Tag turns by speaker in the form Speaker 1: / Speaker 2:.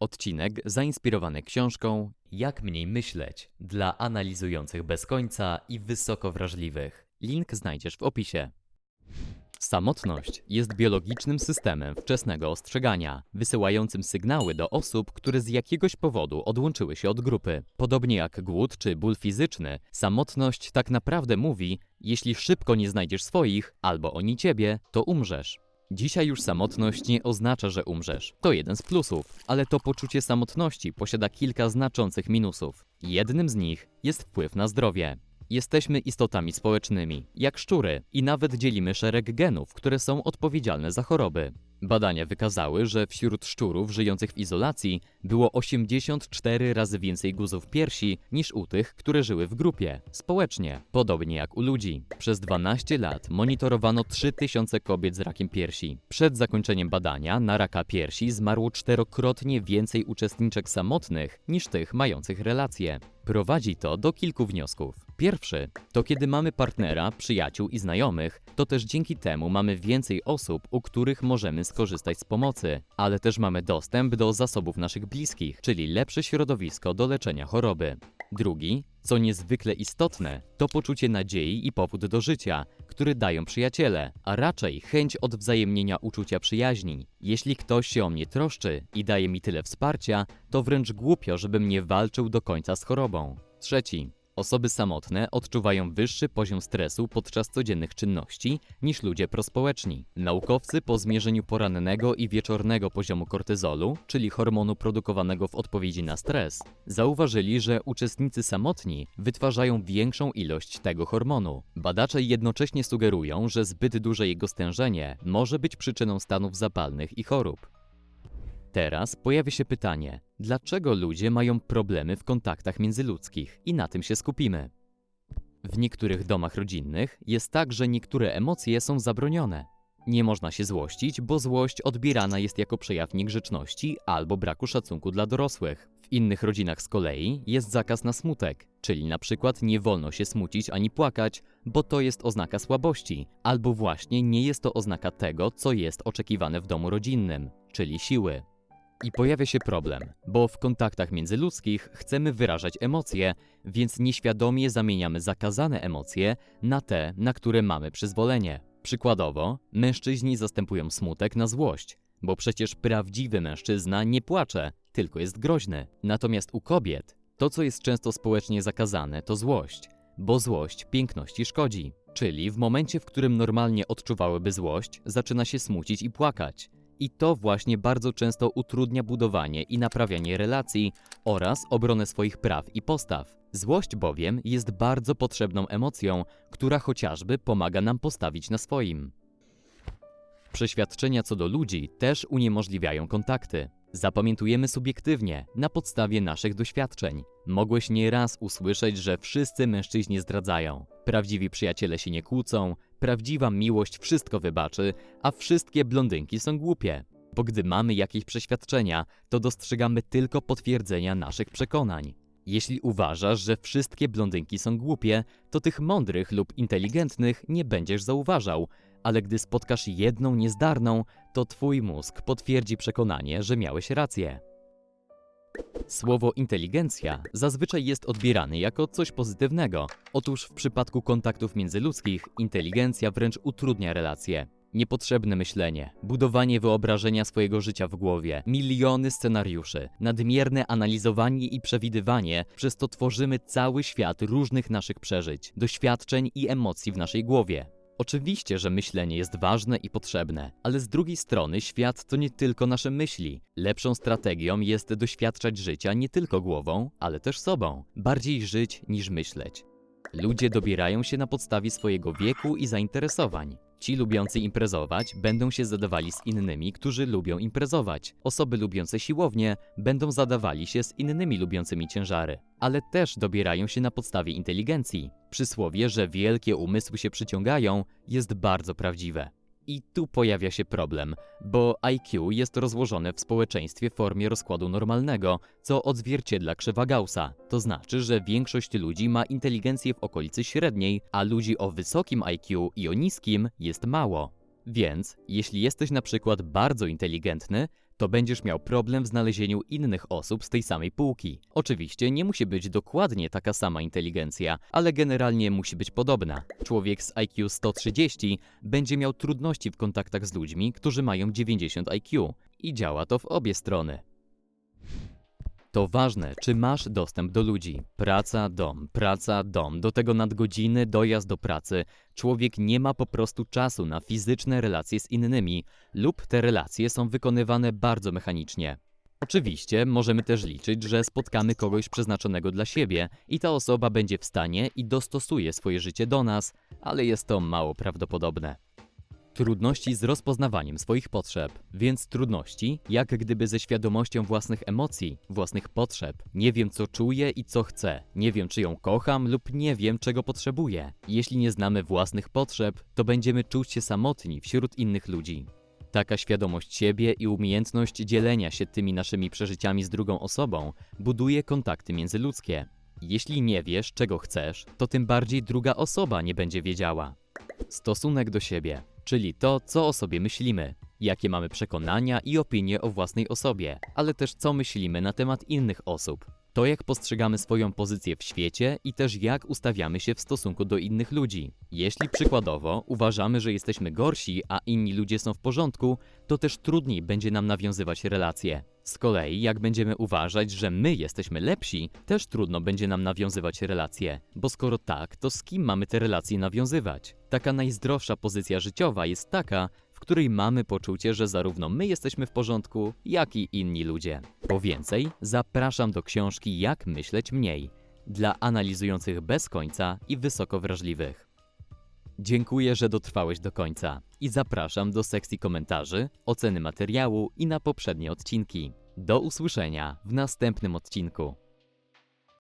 Speaker 1: Odcinek zainspirowany książką Jak mniej myśleć dla analizujących bez końca i wysoko wrażliwych. Link znajdziesz w opisie. Samotność jest biologicznym systemem wczesnego ostrzegania, wysyłającym sygnały do osób, które z jakiegoś powodu odłączyły się od grupy. Podobnie jak głód czy ból fizyczny, samotność tak naprawdę mówi: jeśli szybko nie znajdziesz swoich, albo oni ciebie, to umrzesz. Dzisiaj już samotność nie oznacza, że umrzesz. To jeden z plusów, ale to poczucie samotności posiada kilka znaczących minusów. Jednym z nich jest wpływ na zdrowie. Jesteśmy istotami społecznymi, jak szczury, i nawet dzielimy szereg genów, które są odpowiedzialne za choroby. Badania wykazały, że wśród szczurów żyjących w izolacji było 84 razy więcej guzów piersi niż u tych, które żyły w grupie, społecznie, podobnie jak u ludzi. Przez 12 lat monitorowano 3000 kobiet z rakiem piersi. Przed zakończeniem badania na raka piersi zmarło czterokrotnie więcej uczestniczek samotnych niż tych mających relacje. Prowadzi to do kilku wniosków. Pierwszy to kiedy mamy partnera, przyjaciół i znajomych, to też dzięki temu mamy więcej osób, u których możemy skorzystać z pomocy, ale też mamy dostęp do zasobów naszych bliskich, czyli lepsze środowisko do leczenia choroby. Drugi, co niezwykle istotne, to poczucie nadziei i powód do życia, który dają przyjaciele, a raczej chęć odwzajemnienia uczucia przyjaźni. Jeśli ktoś się o mnie troszczy i daje mi tyle wsparcia, to wręcz głupio, żebym nie walczył do końca z chorobą. Trzeci, Osoby samotne odczuwają wyższy poziom stresu podczas codziennych czynności niż ludzie prospołeczni. Naukowcy po zmierzeniu porannego i wieczornego poziomu kortyzolu, czyli hormonu produkowanego w odpowiedzi na stres, zauważyli, że uczestnicy samotni wytwarzają większą ilość tego hormonu. Badacze jednocześnie sugerują, że zbyt duże jego stężenie może być przyczyną stanów zapalnych i chorób. Teraz pojawia się pytanie, dlaczego ludzie mają problemy w kontaktach międzyludzkich i na tym się skupimy. W niektórych domach rodzinnych jest tak, że niektóre emocje są zabronione. Nie można się złościć, bo złość odbierana jest jako przejaw niegrzeczności albo braku szacunku dla dorosłych. W innych rodzinach z kolei jest zakaz na smutek, czyli na przykład nie wolno się smucić ani płakać, bo to jest oznaka słabości, albo właśnie nie jest to oznaka tego, co jest oczekiwane w domu rodzinnym, czyli siły. I pojawia się problem, bo w kontaktach międzyludzkich chcemy wyrażać emocje, więc nieświadomie zamieniamy zakazane emocje na te, na które mamy przyzwolenie. Przykładowo, mężczyźni zastępują smutek na złość, bo przecież prawdziwy mężczyzna nie płacze, tylko jest groźny. Natomiast u kobiet to, co jest często społecznie zakazane, to złość, bo złość piękności szkodzi. Czyli w momencie, w którym normalnie odczuwałyby złość, zaczyna się smucić i płakać. I to właśnie bardzo często utrudnia budowanie i naprawianie relacji oraz obronę swoich praw i postaw. Złość bowiem jest bardzo potrzebną emocją, która chociażby pomaga nam postawić na swoim. Przeświadczenia co do ludzi też uniemożliwiają kontakty. Zapamiętujemy subiektywnie, na podstawie naszych doświadczeń. Mogłeś nieraz usłyszeć, że wszyscy mężczyźni zdradzają. Prawdziwi przyjaciele się nie kłócą, prawdziwa miłość wszystko wybaczy, a wszystkie blondynki są głupie. Bo gdy mamy jakieś przeświadczenia, to dostrzegamy tylko potwierdzenia naszych przekonań. Jeśli uważasz, że wszystkie blondynki są głupie, to tych mądrych lub inteligentnych nie będziesz zauważał, ale gdy spotkasz jedną niezdarną, to twój mózg potwierdzi przekonanie, że miałeś rację. Słowo inteligencja zazwyczaj jest odbierane jako coś pozytywnego. Otóż w przypadku kontaktów międzyludzkich inteligencja wręcz utrudnia relacje. Niepotrzebne myślenie, budowanie wyobrażenia swojego życia w głowie, miliony scenariuszy, nadmierne analizowanie i przewidywanie, przez to tworzymy cały świat różnych naszych przeżyć, doświadczeń i emocji w naszej głowie. Oczywiście, że myślenie jest ważne i potrzebne, ale z drugiej strony świat to nie tylko nasze myśli. Lepszą strategią jest doświadczać życia nie tylko głową, ale też sobą. Bardziej żyć niż myśleć. Ludzie dobierają się na podstawie swojego wieku i zainteresowań. Ci lubiący imprezować będą się zadawali z innymi, którzy lubią imprezować. Osoby lubiące siłownię będą zadawali się z innymi lubiącymi ciężary, ale też dobierają się na podstawie inteligencji. Przysłowie, że wielkie umysły się przyciągają, jest bardzo prawdziwe. I tu pojawia się problem, bo IQ jest rozłożone w społeczeństwie w formie rozkładu normalnego, co odzwierciedla krzywa Gaussa. To znaczy, że większość ludzi ma inteligencję w okolicy średniej, a ludzi o wysokim IQ i o niskim jest mało. Więc, jeśli jesteś na przykład bardzo inteligentny, to będziesz miał problem w znalezieniu innych osób z tej samej półki. Oczywiście nie musi być dokładnie taka sama inteligencja, ale generalnie musi być podobna. Człowiek z IQ 130 będzie miał trudności w kontaktach z ludźmi, którzy mają 90 IQ i działa to w obie strony. To ważne, czy masz dostęp do ludzi. Praca, dom, praca, dom, do tego nadgodziny, dojazd do pracy. Człowiek nie ma po prostu czasu na fizyczne relacje z innymi, lub te relacje są wykonywane bardzo mechanicznie. Oczywiście możemy też liczyć, że spotkamy kogoś przeznaczonego dla siebie i ta osoba będzie w stanie i dostosuje swoje życie do nas, ale jest to mało prawdopodobne. Trudności z rozpoznawaniem swoich potrzeb, więc trudności, jak gdyby ze świadomością własnych emocji, własnych potrzeb. Nie wiem, co czuję i co chcę, nie wiem, czy ją kocham lub nie wiem, czego potrzebuję. Jeśli nie znamy własnych potrzeb, to będziemy czuć się samotni wśród innych ludzi. Taka świadomość siebie i umiejętność dzielenia się tymi naszymi przeżyciami z drugą osobą buduje kontakty międzyludzkie. Jeśli nie wiesz, czego chcesz, to tym bardziej druga osoba nie będzie wiedziała. Stosunek do siebie, czyli to, co o sobie myślimy, jakie mamy przekonania i opinie o własnej osobie, ale też co myślimy na temat innych osób. To, jak postrzegamy swoją pozycję w świecie i też jak ustawiamy się w stosunku do innych ludzi. Jeśli przykładowo uważamy, że jesteśmy gorsi, a inni ludzie są w porządku, to też trudniej będzie nam nawiązywać relacje. Z kolei, jak będziemy uważać, że my jesteśmy lepsi, też trudno będzie nam nawiązywać relacje, bo skoro tak, to z kim mamy te relacje nawiązywać? Taka najzdrowsza pozycja życiowa jest taka, w której mamy poczucie, że zarówno my jesteśmy w porządku, jak i inni ludzie. Po więcej, zapraszam do książki Jak myśleć mniej dla analizujących bez końca i wysoko wrażliwych. Dziękuję, że dotrwałeś do końca i zapraszam do sekcji komentarzy, oceny materiału i na poprzednie odcinki. Do usłyszenia w następnym odcinku.